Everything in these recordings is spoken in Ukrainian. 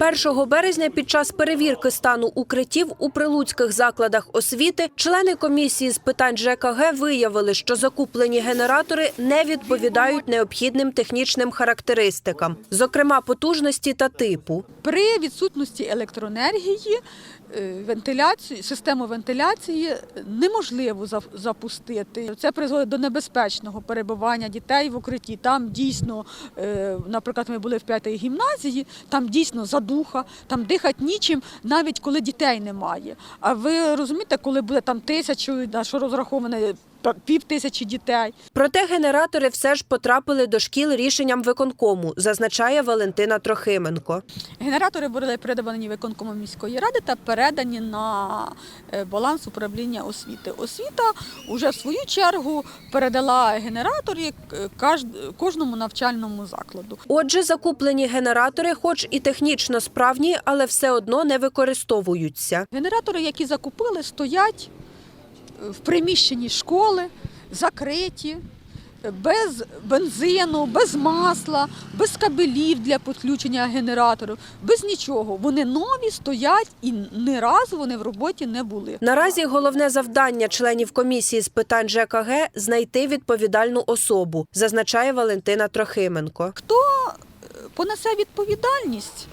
1 березня під час перевірки стану укриттів у прилуцьких закладах освіти члени комісії з питань ЖКГ виявили, що закуплені генератори не відповідають необхідним технічним характеристикам, зокрема потужності та типу. При відсутності електроенергії вентиляцію, систему вентиляції неможливо запустити. Це призводить до небезпечного перебування дітей в укритті. Там дійсно, е, наприклад, ми були в п'ятій гімназії, там дійсно задуха, там дихати нічим, навіть коли дітей немає. А ви розумієте, коли буде там тисячу, на що розраховане пів тисячі дітей. Проте генератори все ж потрапили до шкіл рішенням виконкому, зазначає Валентина Трохименко. Генератори були передані виконкомом міської ради та передані на е, баланс управління освіти. Освіта вже в свою чергу передала генератори е, кожному навчальному закладу. Отже, закуплені генератори, хоч і технічно справні, але все одно не використовуються. Генератори, які закупили, стоять в приміщенні школи, закриті. Без бензину, без масла, без кабелів для підключення генераторів, без нічого. Вони нові стоять і ні разу вони в роботі не були. Наразі головне завдання членів комісії з питань ЖКГ знайти відповідальну особу, зазначає Валентина Трохименко. хто е, понесе відповідальність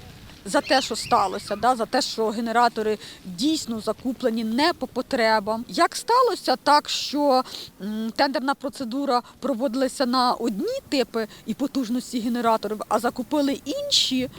за те, що сталося, да, за те, що генератори дійсно закуплені не по потребам. Як сталося так, що тендерна процедура проводилася на одні типи і потужності генераторів, а закупили інші.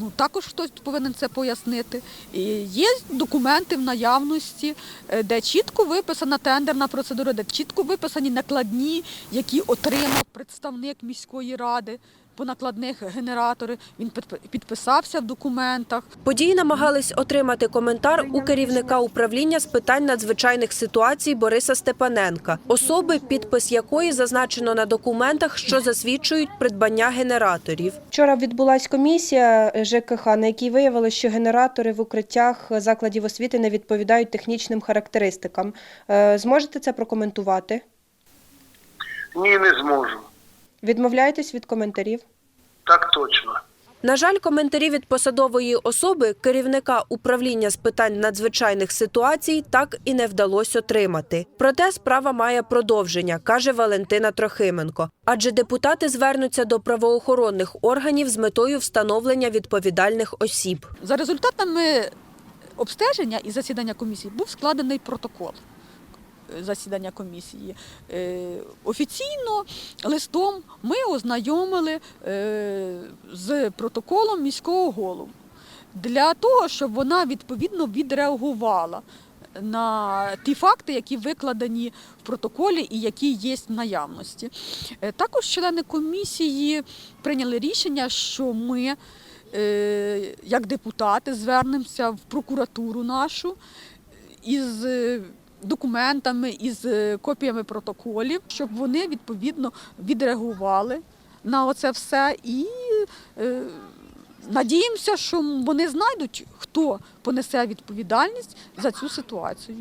Ну, також хтось повинен це пояснити. І є документи в наявності, е, де чітко виписана тендерна процедура, де чітко виписані накладні, які отримав представник міської ради по накладних генераторів. Він підпи- підписався в документах. Події намагались отримати коментар у керівника управління з питань надзвичайних ситуацій Бориса Степаненка, особи, підпис якої зазначено на документах, що засвідчують придбання генераторів. Вчора відбулася комісія ЖКХ, на якій виявилося, що генератори в укриттях закладів освіти не відповідають технічним характеристикам. Е, Зможете це прокоментувати? Ні, не зможу. Відмовляєтесь від коментарів? Так точно. На жаль, коментарі від посадової особи керівника управління з питань надзвичайних ситуацій так і не вдалося отримати. Проте справа має продовження, каже Валентина Трохименко. Адже депутати звернуться до правоохоронних органів з метою встановлення відповідальних осіб. За результатами обстеження і засідання комісії був складений протокол засідання комісії. Е, Офіційно листом ми ознайомили е, з протоколом міського голову для того, щоб вона відповідно відреагувала на ті факти, які викладені в протоколі і які є в наявності. Е, Також члени комісії прийняли рішення, що ми, як депутати, звернемося в прокуратуру нашу із документами, із е, копіями протоколів, щоб вони відповідно відреагували на оце все і е, надіємося, що вони знайдуть, хто понесе відповідальність за цю ситуацію.